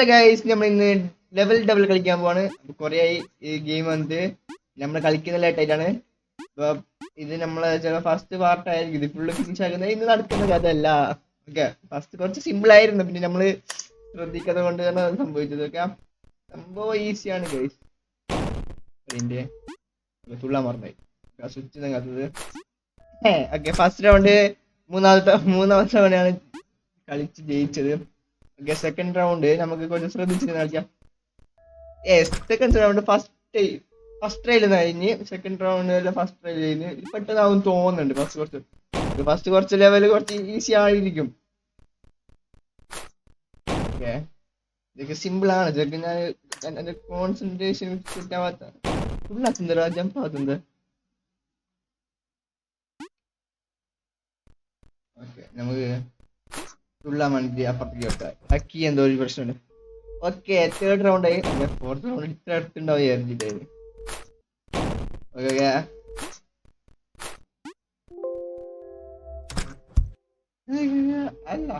Hello guys നമ്മൾ ഇന്ന് level double കളിക്കാൻ പോവാണ്. കുറേ ആയി ഈ ഗെയിം വന്നിട്ട് നമ്മൾ കളിക്കുന്ന ലേറ്റായിട്ടാണ് അപ്പൊ ഇത് നമ്മൾ ചില ഫസ്റ്റ് പാർട്ട് ആയിരിക്കും. ഇത് ഫുള്ള് ഫിനിഷ് ആക്കുന്നത് ഇന്ന് നടക്കുന്ന കഥയല്ല ഓക്കെ ഫസ്റ്റ് കുറച്ച് സിമ്പിൾ ആയിരുന്നു. പിന്നെ നമ്മൾ ശ്രദ്ധിക്കാതെ കൊണ്ട് തന്നെ സംഭവിച്ചത്. ഓക്കെ സംഭവം ഈസിയാണ് ഗൈസ് തുള്ളാൻ മറന്നായി സ്വിച്ച് നിങ്ങത്തത് ഓക്കെ ഫസ്റ്റ് റൗണ്ട് മൂന്നാമത്തെ മൂന്നാമത്തെ തവണയാണ് കളിച്ച് ജയിച്ചത്. സെക്കൻഡ് റൗണ്ട് നമുക്ക് കുറച്ച് ശ്രദ്ധിച്ചിട്ട് കളിക്കാം. ഏ second round first first trial കഴിഞ്ഞ് സെക്കൻഡ് റൗണ്ട് ഫസ്റ്റ് ട്രയൽ കഴിഞ്ഞ് പെട്ടെന്നാവും തോന്നുന്നുണ്ട് ഫസ്റ്റ് കുറച്ച്. ഫസ്റ്റ് കുറച്ച് ലെവൽ കുറച്ച് ഈസി ആയിരിക്കും. ഓക്കെ ഇതൊക്കെ സിമ്പിൾ ആണ്. ഇതൊക്കെ ഞാൻ എന്റെ കോൺസെൻട്രേഷൻ കിട്ടാവാത്ത ഫുള്ളാക്കുന്നത് ജമ്പ് ആകുന്നത് ഓക്കെ നമുക്ക് തുള്ളാൻ വേണ്ടി അപ്പുറത്തേക്ക് വെക്കാം ഹക്കി എന്തോ ഒരു പ്രശ്നമുണ്ട്. ഓക്കെ തേർഡ് റൗണ്ട് ആയി. ഫോർത്ത് റൗണ്ട് ഇത്ര അടുത്തുണ്ടാവും വിചാരിച്ചിട്ട്. ഓക്കെ അല്ല.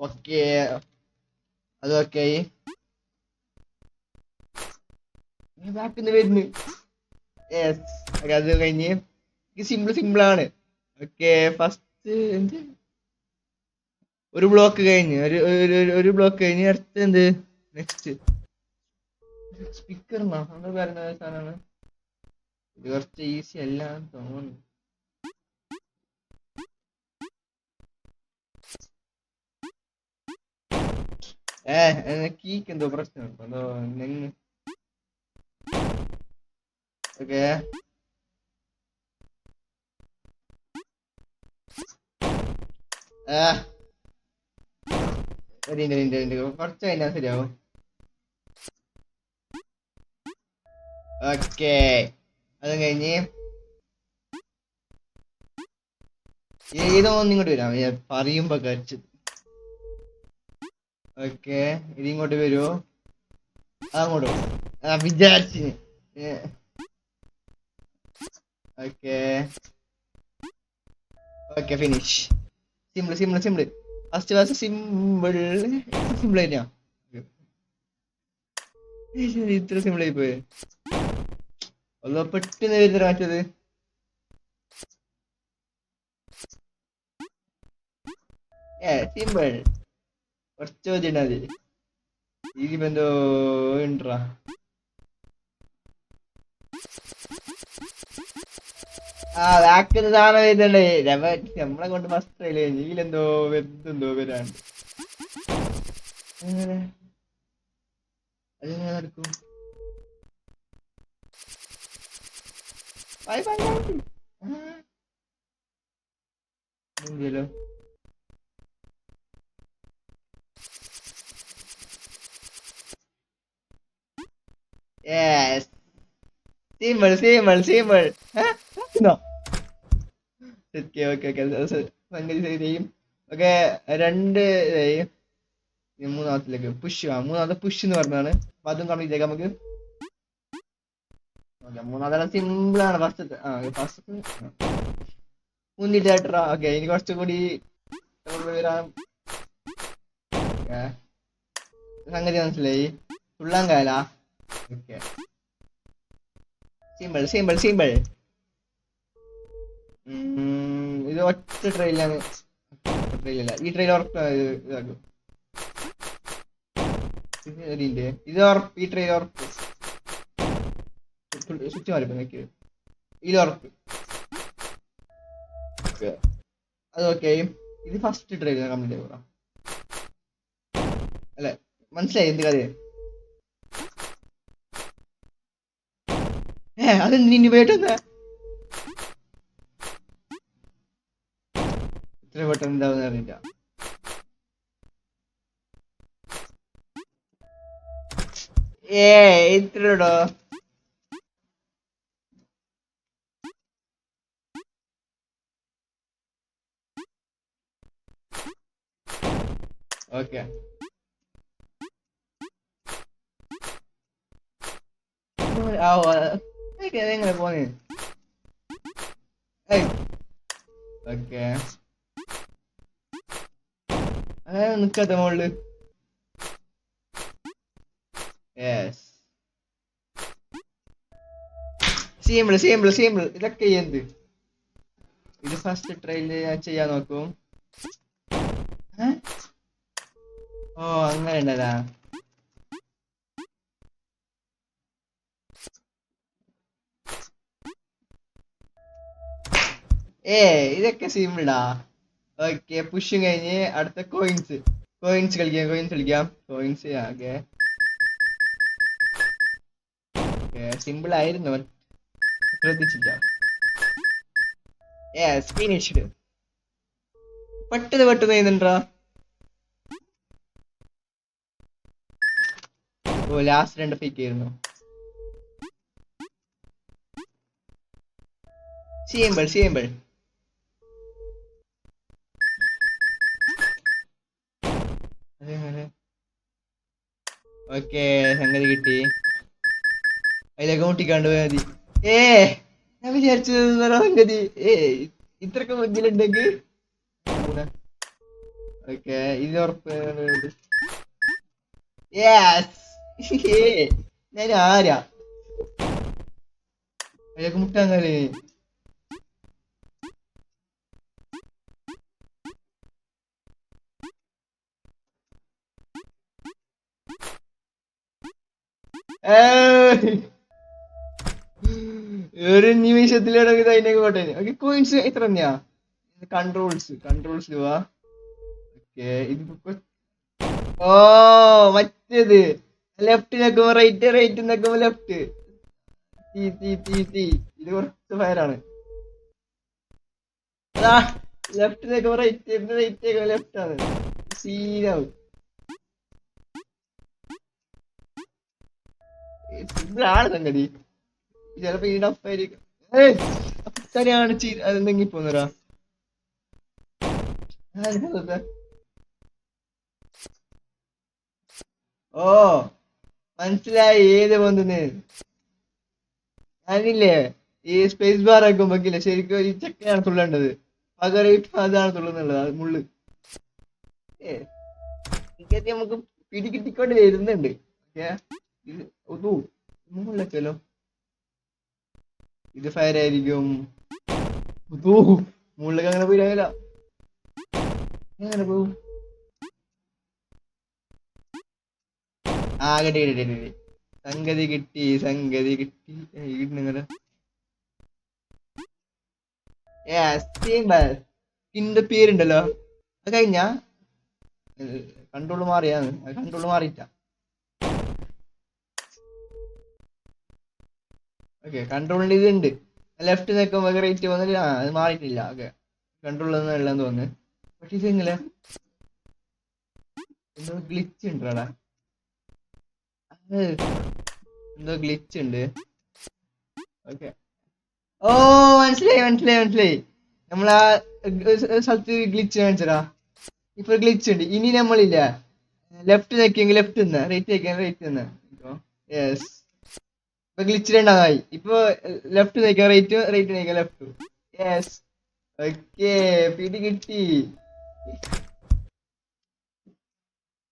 ഓക്കെ അത് ഓക്കെ ആയി. ബാക്കിന്ന് വരുന്നു. യെസ് അത് കഴിഞ്ഞ് സിമ്പിൾ സിമ്പിൾ ആണ്. ഓക്കെ ഫസ്റ്റ് എന്ത്? ഒരു ബ്ലോക്ക് കഴിഞ്ഞ് ഒരു ഒരു- ബ്ലോക്ക് കഴിഞ്ഞ് അടുത്ത എന്ത്? നെക്സ്റ്റ് സ്പീക്കർ പറയുന്ന സാധനമാണ്. ഇത് കുറച്ച് ഈസി അല്ല എന്ന് തോന്നുന്നു. ഏ കീക്ക് എന്തോ പ്രശ്നമുണ്ടോ. എന്തോ നെങ്ങ് ഓക്കെ കുറച്ച് കഴിഞ്ഞാൽ ശരിയാവും. ഓക്കെ. അതും കഴിഞ്ഞ്. ഏതോ ഒന്നിങ്ങോട്ട് വരാം. പറയുമ്പോ കരച്ചത് ഓക്കെ. ഇത് ഇങ്ങോട്ട് വരുമോ അങ്ങോട്ട് ആ വിചാരിച്ച്. Okay. Okay finish simple simple simple first class simple simple തന്നെയാ ഇത്ര സിമ്പിൾ ആയി പോയി. അല്ലോ പെട്ടെന്ന് വരുന്ന മാറ്റത് ഏ സിമ്പിൾ കുറച്ച് ചോദ്യം ഉണ്ടാവില്ലേ ഇതിപ്പോ എന്തോ ആ ബാക്കിൽ സാധനം വരുന്നുണ്ട് നമ്മളെ കൊണ്ട് ഫസ്റ്റ് ട്രയൽ ഇതിലെന്തോ വെറുതെന്തോ വരാണ്ട് എങ്ങനെ? അതെങ്ങനെ നടക്കും? ബൈ ബൈ എന്തല്ലോ Yes. Simple, simple, simple. Huh? No. Okay okay okay. സംഗതി ചെയ്യും. ഓക്കെ രണ്ട് മൂന്നാമത്തിലേക്ക് പുഷ് ആ മൂന്നാമത്തെ പുഷ് എന്ന് പറഞ്ഞാണ് അപ്പൊ അതും കംപ്ലീറ്റ് നമുക്ക്. മൂന്നാമത്തെ സിമ്പിൾ ആണ്. ഫസ്റ്റ് ആ ഫസ്റ്റ് മുന്നിട്ട് ഓക്കെ ഇനി കുറച്ചുകൂടി വരാം. സംഗതി മനസ്സിലായി. തുള്ളാൻ കാല ഓക്കെ. സിമ്പിൾ സിമ്പിൾ സിമ്പിൾ ഇത് ഒറ്റ ട്രെയിലാണ് ട്രെയിലല്ല ഈ ട്രെയിൽ ഉറപ്പില്ലേ ഇത് ഉറപ്പ് ഈ ട്രെയിൽ ഉറപ്പ്. സ്വിച്ച് മാറിപ്പോ നോക്കി ഇത് ഉറപ്പ്. അത് ഓക്കെ ഇത് ഫസ്റ്റ് ട്രെയിൽ കംപ്ലീറ്റ് ആയി അല്ലെ? മനസ്സിലായി? എന്ത് കഥ ഏ അത് നിന്നെ ഇത്ര പെട്ടെന്ന് എന്താവുന്ന അറിയില്ല ഏ ഇത്രടോ ഓക്കെ ആ ഓ, അതൊക്കെ അതെങ്ങനെ പോന്നെ ഏയ് ഓക്കെ അങ്ങനെ നിക്കാത്ത മോളിൽ. യെസ് സിമ്പിൾ സിമ്പിൾ സിമ്പിൾ ഇതൊക്കെ എന്ത്? ഇത് ഫസ്റ്റ് ട്രയലിൽ ഞാൻ ചെയ്യാൻ നോക്കും? ഓ അങ്ങനെ ഉണ്ടല്ലാ. ഏ ഇതൊക്കെ സിമ്പിളാ ഓക്കെ പുഷും കഴിഞ്ഞ് അടുത്ത കോയിൻസ് കോയിൻസ് കളിക്കാം കോയിൻസ് കളിക്കാം. കോയിൻസ് ആകെ. സിമ്പിൾ ആയിരുന്നു. ശ്രദ്ധിച്ചില്ല യെസ് പെട്ടെന്ന് പെട്ടെന്ന് ചെയ്യുന്നുണ്ടാ? ഓ ലാസ്റ്റ് രണ്ട് പിക്ക് ആയിരുന്നു. സിമ്പിൾ സിമ്പിൾ ഓക്കെ സംഗതി കിട്ടി. അതിലേക്ക് മുട്ടിക്കാണ്ട് പോയാൽ മതി. ഏ ഞാൻ വിചാരിച്ചു സംഗതി. ഏ ഇത്രക്ക് മുന്നിലുണ്ടെങ്കിൽ. ഓക്കെ ഇത് ഉറപ്പ്. ഞാൻ ആരാ അതിലേക്ക് മുട്ടാൻ കളി ഏയ്. ഒരു നിമിഷത്തിലാണ് ഇത് അതിനൊക്കെ പോട്ടെ. ഓക്കെ കോയിൻസ് എത്ര തന്നെയാ? കൺട്രോൾസ് കൺട്രോൾസ് ഇത് ഓ മറ്റേത്. ലെഫ്റ്റ് നിൽക്കുമ്പോ റൈറ്റ് റൈറ്റ് നിൽക്കുമ്പോ ലെഫ്റ്റ് തീ തീ തീ തീ ഇത് കുറച്ച് ഫയറാണ് ലെഫ്റ്റ് നിൽക്കുമ്പോ റൈറ്റ് റൈറ്റ് ലെഫ്റ്റ് ആണ്. സീനാവും ഇതാണ് സംഗതി ചിലപ്പോ ഈ ഡഫായിരിക്കും. ഏയ്! ശരിയാണ് ചീ അത് നീങ്ങി പോന്നരാ. ഓ മനസ്സിലായി ഏത് പോന്നു ഞാനില്ലേ ഈ സ്പേസ് ബാർ ആക്കുമ്പോക്കില്ല ശരിക്കും ഈ ചക്കയാണ് തുള്ളേണ്ടത്. പകരം ഇപ്പൊ അതാണ് തുള്ളുന്നുള്ളത് അത് മുള്ള്. ഏ നമുക്ക് നമുക്ക് പിടികിട്ടിക്കൊണ്ട് വരുന്നുണ്ട്. ഓക്കെ? ഇത് ഒതു മുകളിലേക്കല്ലോ ഇത് ഫയർ ആയിരിക്കും. മുകളിലേക്ക് അങ്ങനെ പോയില്ല എങ്ങനെ പോവും? ആ കിട്ടി കിട്ടി. സംഗതി കിട്ടി സംഗതി കിട്ടി. നിങ്ങൾ പേരുണ്ടല്ലോ. അത് കഴിഞ്ഞ? കൺട്രോൾ മാറിയാന്ന് കൺട്രോൾ മാറിയിട്ട. ഓക്കെ കൺട്രോളിന്റെ ഇതുണ്ട്. ലെഫ്റ്റ് നിൽക്കുമ്പോൾ റേറ്റ് വന്നിട്ട് ആ അത് മാറിയിട്ടില്ല. ഓക്കെ കൺട്രോളിൽ ഒന്നും എല്ലാം തോന്നുന്നു. പക്ഷെ ഇത് എങ്ങനെ എന്തോ ഗ്ലിച്ച് ഉണ്ടടാ. എന്തോ ഗ്ലിച്ച് ഉണ്ട്. ഓക്കെ ഓ മനസ്സിലായി മനസ്സിലായി മനസ്സിലായി. നമ്മൾ ആ സ്ഥലത്ത് ഗ്ലിച്ച് കാണിച്ചടാ. ഇപ്പൊ ഗ്ലിച്ച് ഉണ്ട്. ഇനി നമ്മളില്ല. ലെഫ്റ്റ് നോക്കിയെങ്കിൽ ലെഫ്റ്റ് നിന്ന്. റൈറ്റ് നോക്കിയാൽ റൈറ്റ് നിന്ന്. യെസ് ഇപ്പൊ ഗ്ലിച്ച് രണ്ടാമായി ഇപ്പൊ ലെഫ്റ്റ് നോക്കിയാൽ റൈറ്റ് റൈറ്റ് നോക്കിയാൽ ലെഫ്റ്റ് യെസ് ഓക്കെ പിടി കിട്ടി.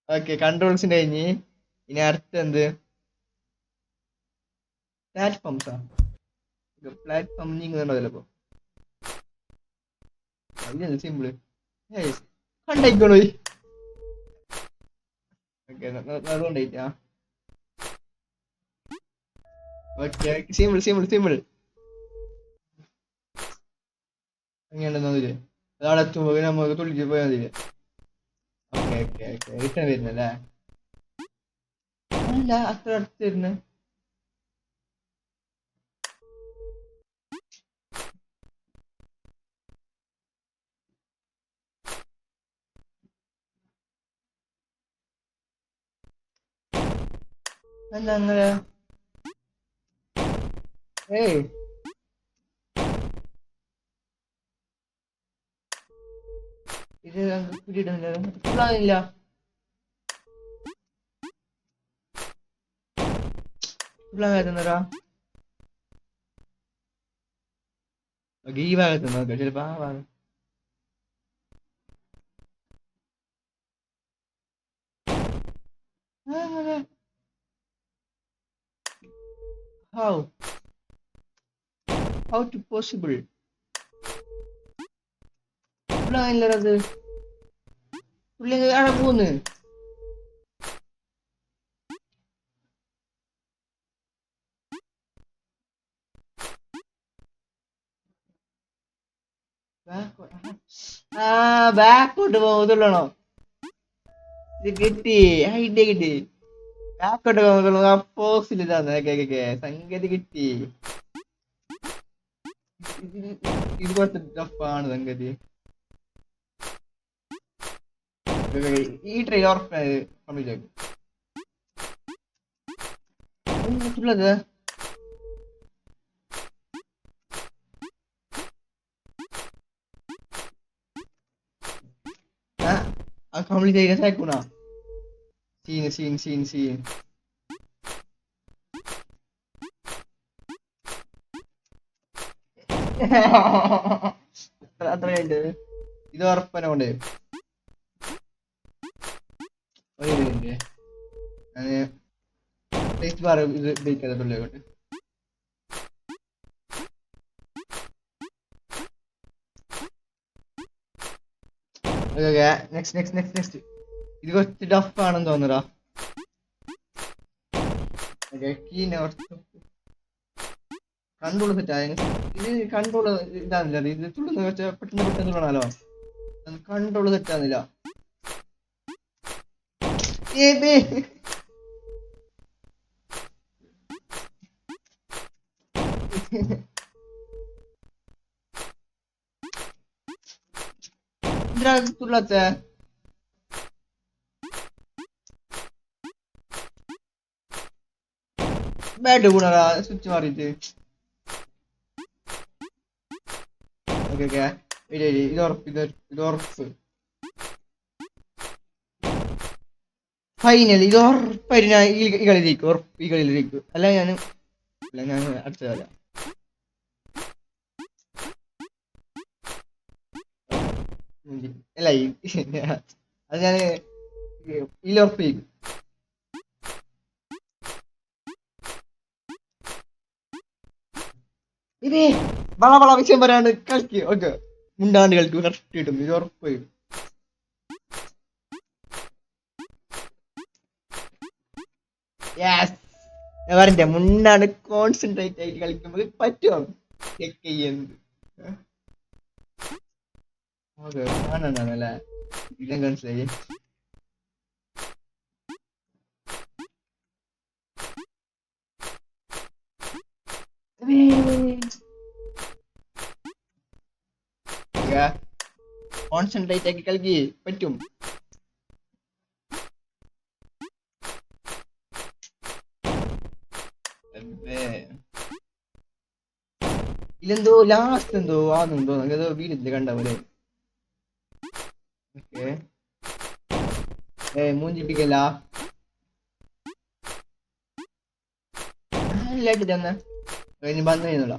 ഓക്കെ കൺട്രോൾസ് കഴിഞ്ഞ്. ഇനി അടുത്ത് എന്ത്? പ്ലാറ്റ്ഫോംസ് ആണ് പ്ലാറ്റ്ഫോം നീങ്ങുന്നുണ്ടോ അതിനല്ല സിമ്പിൾ കണ്ടായിക്കോളൂ. Okay അതുകൊണ്ടായിട്ടാ. Okay simple simple simple. അങ്ങനെ അതവിടെ എത്തുമ്പോ നമുക്ക് തുള്ളിച്ച് പോയാൽ മതി ഓക്കെ ഓക്കെ ഓക്കെ. റിട്ടേൺ വരുന്നല്ലേ അല്ല? അത്ര അടുത്ത് വരുന്നേ എന്താ അങ്ങനെ? Hey. ഇത് പിടിയിടുന്നില്ല. ഫുള്ളാകുന്നില്ല ഫുള്ളാകുന്നടാ ഈ ഭാഗത്ത് നോക്കാം ചിലപ്പോ ആ ഭാഗം. ഹൗ. How to possible? അത് പുള്ളി അവിടെ പോന്ന്. ആ ബാക്കോട്ട് പോകുന്നുള്ളണോ ഇത് കിട്ടി. ഐഡിയ കിട്ടി ബാക്കോട്ട് പോകുന്നുള്ളൂ അപ്പോസിൽ ഇതാന്ന്. കേക്കെ. സംഗതി കിട്ടി. ഇത് ഇത് കുറച്ച് ടഫാണ് സംഗതി. ഈ ട്രെയിൻ ഉറപ്പാണ് കംപ്ലീറ്റ് ആക്കും മറ്റുള്ളത് ആ കംപ്ലീറ്റ് ചെയ്ത സാക്കൂണ സീൻ സീൻ സീൻ സീൻ ഇത് ഉറപ്പനെ കൊണ്ട്. ബാർ ഇത് നെക്സ്റ്റ് നെക്സ്റ്റ് നെക്സ്റ്റ് നെക്സ്റ്റ് കുറച്ച് ടഫ് ആണെന്ന് തോന്നുടാ ഓക്കെ കീ കൺട്രോൾ സെറ്റ് ആയ. ഇത് കൺട്രോൾ ഇതാന്നില്ല ഇത് തുള്ളുന്ന വെച്ചാൽ പെട്ടെന്ന് പെട്ടെന്ന് തുള്ളണല്ലോ കൺട്രോൾ സെറ്റ് ആകുന്നില്ല ഏബേ എന്തിനാ തുള്ളാത്ത ബാറ്റ് കൂടാ സ്വിച്ച് മാറിയിട്ട്. ഓക്കെ ഇല്ല ഇല്ല ഇത് ഉറപ്പ് ഇത് ഇത് ഉറപ്പ്. ഫൈനൽ ഇത് ഉറപ്പായിട്ട് ഞാൻ ഈ കളിയിലേക്ക് ഉറപ്പ് ഈ കളിയിലേക്ക് അല്ല ഞാൻ അല്ല ഞാൻ അടുത്ത കളി. അല്ല അത് ഞാൻ ഇതിൽ ഉറപ്പ് ജയിക്കും ഇതേ വള വള വിഷയം പറയാണ്ട് കളിക്ക് ഓക്കെ. മുണ്ടാണ്ട് കളിക്കും കറക്റ്റ് കിട്ടും ഇത് ഉറപ്പ് യെസ് ഞാൻ പറഞ്ഞ മുണ്ടാണ് കോൺസെൻട്രേറ്റ് ആയിട്ട് കളിക്കുമ്പോൾ പറ്റുമോ? ചെക്ക് ചെയ്യുന്നത് ഓക്കെ ആണല്ലേ ഇതെന്താ മനസ്സിലായി. കോൺസെൻട്രേറ്റ് ആക്കി കളിക്ക് പറ്റും. ഇല്ലെന്തോ ലാസ്റ്റ് എന്തോ ആണെന്തോ ഏതോ വീട് കണ്ട പോലെ. ഓക്കെ. ഏ മൂഞ്ചിപ്പിക്കല്ല. ഇല്ലായിട്ട് തന്നെ കഴിഞ്ഞ് വന്നു കഴിഞ്ഞുള്ള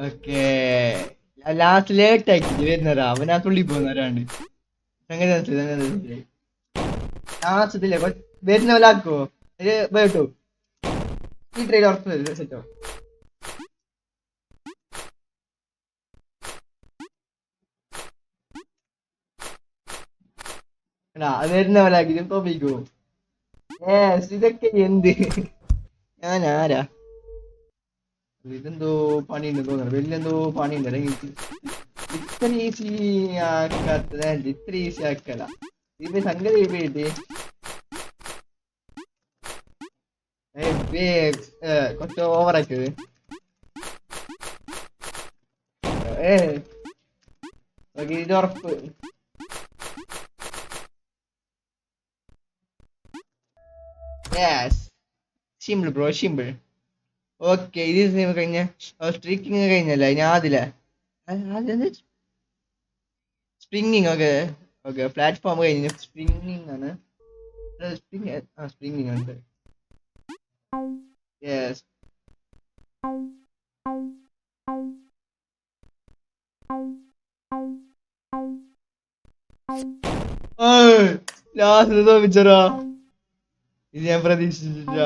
ഓക്കെ. ലാസ്റ്റ് ലേറ്റ് ആക്കി വരുന്നവരാ അവനാ തുള്ളി പോകുന്നവരാണ് അങ്ങനെ മനസ്സിലായി വരുന്നവരാക്കോ ഒരു ഈ ട്രെയിൻ ഉറപ്പ് സെറ്റോ വരുന്നവരാക്കി തോപ്പിക്കോ ഏസ് ഇതൊക്കെ എന്ത്? ഞാൻ ആരാ? ഇതെന്തോ പണിയുണ്ട് തോന്നുന്നു. വലിയെന്തോ പണിയുണ്ട്. അല്ലെങ്കിൽ ഇത്ര ഈസി ആക്കാത്തത് ഇത്ര ഈസി ആക്കല. ഇത് സംഗതി പോയിട്ട് കുറച്ച് ഓവർ ഏ ഇത് ഉറപ്പ്. Yes simple bro simple okay ഇത് സിനിമ കഴിഞ്ഞ സ്ട്രീക്കിങ് കഴിഞ്ഞല്ലേ? ഇനി ആദിലെ സ്പ്രിങ്ങിങ് ഓക്കെ ഓക്കെ പ്ലാറ്റ്ഫോം കഴിഞ്ഞു സ്പ്രിങ്ങിങ് ആണ്. സ്പ്രിങ് ആ സ്പ്രിങ്ങിങ് ഉണ്ട്. യെസ് ലാസ്റ്റ് തോപ്പിച്ചറാ ഇത് ഞാൻ പ്രതീക്ഷിച്ചില്ല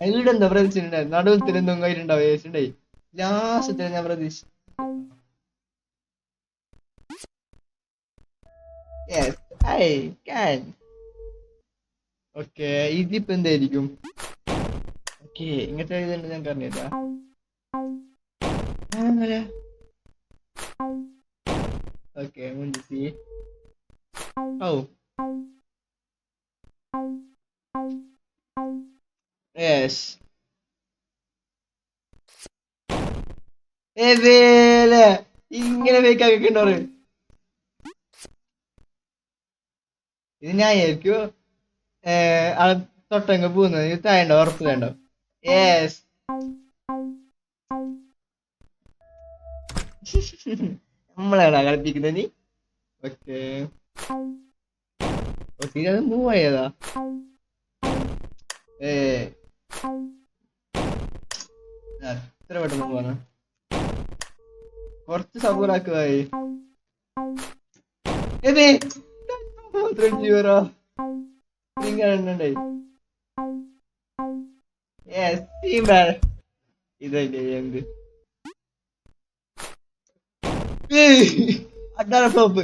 ഇവിടെ എന്താ പ്രതീക്ഷിച്ചിട്ടുണ്ടായി നടുവിൽ തിരുന്നും കയ്യിലുണ്ടാവും ചേച്ചിണ്ടായി ലാസ്റ്റ് ഞാൻ പ്രതീക്ഷ I can. ഓക്കെ ഇതിപ്പോ എന്തായിരിക്കും? ഓക്കെ ഇങ്ങനത്തെ ഇതുണ്ട് ഞാൻ പറഞ്ഞില്ല ഓക്കെ മുൻസി ഓ ഏതേലെ? ഇങ്ങനെ ഫേക്ക് ആക്കിണ്ടോറ് ഇത് ഞാൻ ആയിരിക്കും തൊട്ടങ്ങ് പോകുന്നത് ഇത് തായണ്ടോ ഉറപ്പ് വേണ്ടോ യെസ് നമ്മളാണ് കളിപ്പിക്കുന്നത് നീ? ഓക്കെ. ഓക്കെ അത് മൂവ് ആയതാ. ഏ. എത്ര പെട്ടെന്ന് പോവാണ് കുറച്ച് സബൂറാക്കുവായി ഏതേ മാത്രം ജീവറോ നിങ്ങളുണ്ടായി യെസ് ടീം ഇതല്ലേ എന്ത്? അതാണ് ഫ്ലോപ്പ്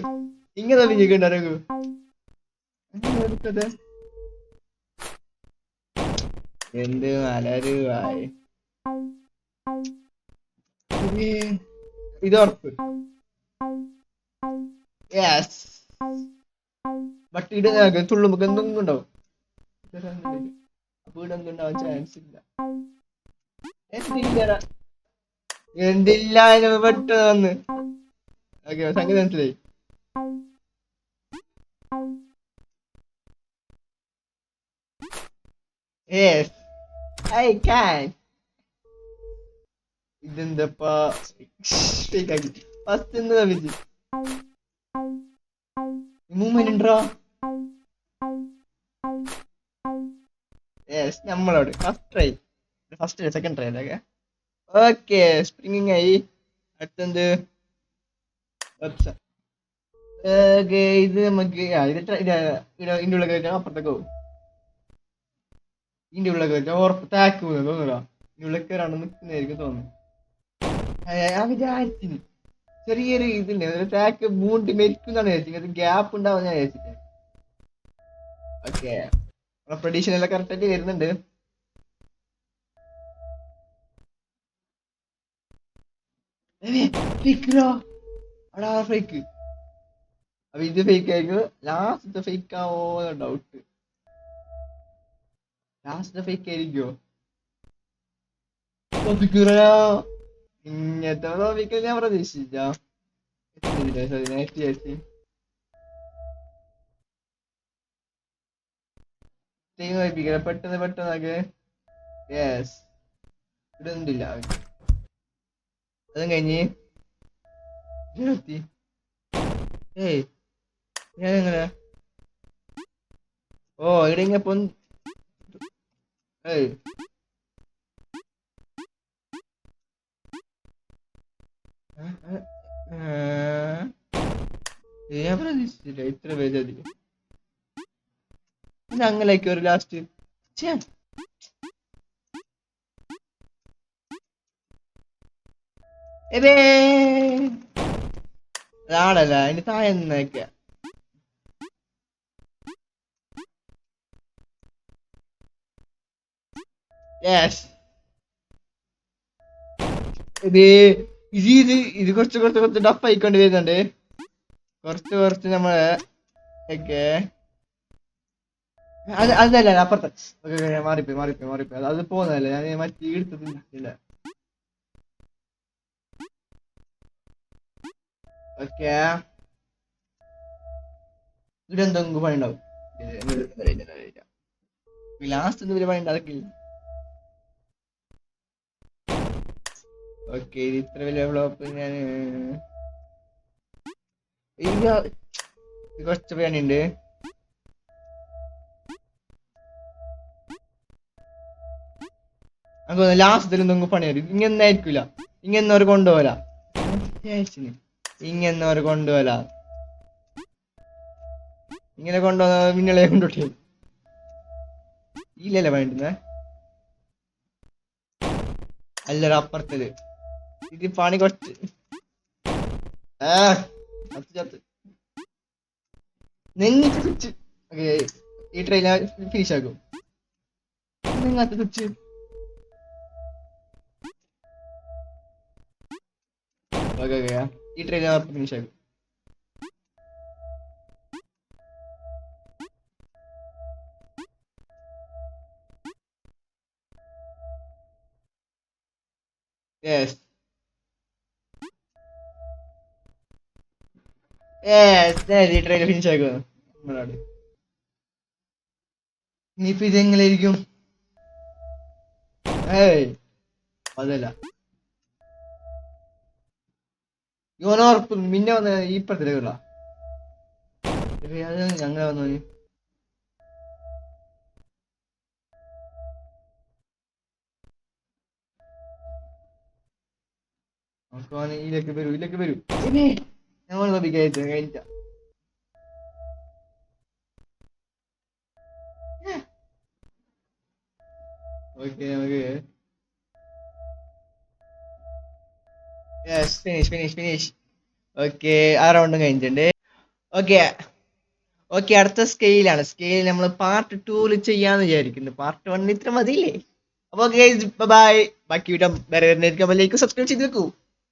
ഇങ്ങനെ വിജയിക്കണ്ടാരോ എടുത്തത് എന്ത് മലരുവായി ഇത് യെസ് ബട്ട് ഇവിടെ തുള്ളുമ്പോ എന്തെങ്കിലും ഉണ്ടാവും. ചാൻസ് ഇല്ല. എന്തില്ല? സംഗതി മനസ്സിലായി. I can. ഇതെന്തപ്പാ? ഫസ്റ്റ് എന്ന് കവിച്ച് മൂവ്മെന്റ് ഉണ്ടോ യെസ് നമ്മളോട് first try first second try അല്ലേ? ഓക്കെ സ്പ്രിങ്ങിങ് ആയി. അടുത്തെന്ത്? ഇത് നമുക്ക് ആ ഇത് try- ഇത് ഇതിന്റെ ഉള്ളിൽ അപ്പുറത്തേക്ക് പോകും ഇതിന്റെ ഉള്ളിൽ വെച്ചാൽ ഉറപ്പ് താക്ക് പോകുന്നത് തോന്നുക ഇതിന്റെ ഉള്ളിൽ കയറാണ്ട് നിൽക്കുന്നതായിരിക്കും തോന്നുന്നു. ഞാൻ വിചാരിച്ചിന്. ചെറിയൊരു ഇതുണ്ട്. ഒരു ടാക്ക് മൂണ്ടി മരിക്കുന്നതാണ് വിചാരിച്ചത് ഗ്യാപ്പ് ഉണ്ടാവും ഞാൻ വിചാരിച്ചിട്ട് ഓക്കെ പ്രഡീഷൻ എല്ലാം കറക്റ്റ് ആയിട്ട് വരുന്നുണ്ട്. അപ്പൊ ഇത് ഫേക്ക് ആയിരിക്കും. ലാസ്റ്റ് ഫേക്ക് ആവോ ഡൗട്ട് ലാസ്റ്റ് ഫേക്ക് ആയിരിക്കോ തോപ്പിക്കൂറോ ഇങ്ങനത്തെ തോപ്പിക്കൽ ഞാൻ പ്രതീക്ഷിച്ച ടീം തോപ്പിക്കല പെട്ടെന്ന് പെട്ടെന്നൊക്കെ യെസ് ഇതൊന്നുമില്ല അതും കഴിഞ്ഞ് ഇരുപത്തി ഏയ് ഞാൻ എങ്ങനെ ഓ ഇവിടെ ഇങ്ങനെ ഇത് ഞാൻ പ്രതീക്ഷിച്ചില്ല ഇത്ര പേരധികം ഇത് അങ്ങനെയൊക്കെ ഒരു ലാസ്റ്റ് അതാണല്ല അതിന് താഴെ നിന്നൊക്കെ. യെസ് ഇത് ഇത് ഇത് ഇത് കുറച്ച് കുറച്ച് കുറച്ച് ടഫ് ആയിക്കൊണ്ട് വരുന്നുണ്ട്. കുറച്ച് കുറച്ച് നമ്മൾ ഒക്കെ അത് അതല്ല അപ്പുറത്തെ. ഓക്കെ, ഓക്കെ, മാറിപ്പോയി മാറിപ്പോയി മാറിപ്പോയി. അത് പോകുന്നതല്ല? ഞാൻ മറ്റേ എടുത്തത് ഇല്ല. ഓക്കെ ഇവിടെ എന്തെങ്കിലും പണി ഉണ്ടാവും ലാസ്റ്റ് എന്ത് പണി ഉണ്ടാക്കില്ല ഓക്കെ ഇത്ര വലിയ ഫ്ലോപ്പ് ഞാൻ ഇത് കുറച്ച് ലാസ്റ്റ് എന്തെങ്കിലും പണി വരും ഇങ്ങനെ ആയിരിക്കില്ല ഇങ്ങനെ ഒരു കൊണ്ടുപോല ഇങ്ങനെ ഒരു കൊണ്ടുപോല ഇങ്ങനെ കൊണ്ടുവന്ന മിന്നലെ കൊണ്ടുപോയി ഇല്ലല്ലേ വേണ്ടുന്നേ അല്ലൊരു അപ്പുറത്തത്. ഇത് പണി കുറച്ച്. നെങ്ങിച്ച് സ്വിച്ച് ഓക്കെ ഈ ട്രെയിൻ ഫിനിഷ് ആക്കും. നിങ്ങത്തെ സ്വിച്ച് ഓക്കെ ഓക്കെ ഈ ട്രെയിൻ ഫിനിഷ് ആക്കും. ട്രെയിൻ ഫിനിഷ് ആക്കും. നമ്മളോട്. ഇനിയിപ്പോ ഇതെങ്ങനെയായിരിക്കും ഏയ് അതല്ല. യോനോർപ്പ് പിന്നെ വന്ന ഈ പത്തിലുള്ള ഞങ്ങൾ വന്നു നോക്കുവാണ് ഇതിലേക്ക് വരൂ ഇതിലേക്ക് വരൂ. ഞങ്ങൾ ലഭിക്കാത്ത കഴിഞ്ഞ ഓക്കെ നമുക്ക് yes finish finish finish okay ആ റൗണ്ടും കഴിഞ്ഞിട്ടുണ്ട്. ഓക്കെ ഓക്കെ അടുത്ത സ്കെയിലാണ് സ്കെയിൽ നമ്മൾ പാർട്ട് ടൂൽ ചെയ്യാന്ന് വിചാരിക്കുന്നു. പാർട്ട് വണ്ണിൽ ഇത്ര മതിയില്ലേ? അപ്പോൾ ബൈ ബാക്കി വീട്ടം വേറെ വരുന്നതായിരിക്കും. അപ്പോൾ സബ്സ്ക്രൈബ് ചെയ്ത് വെക്കൂ.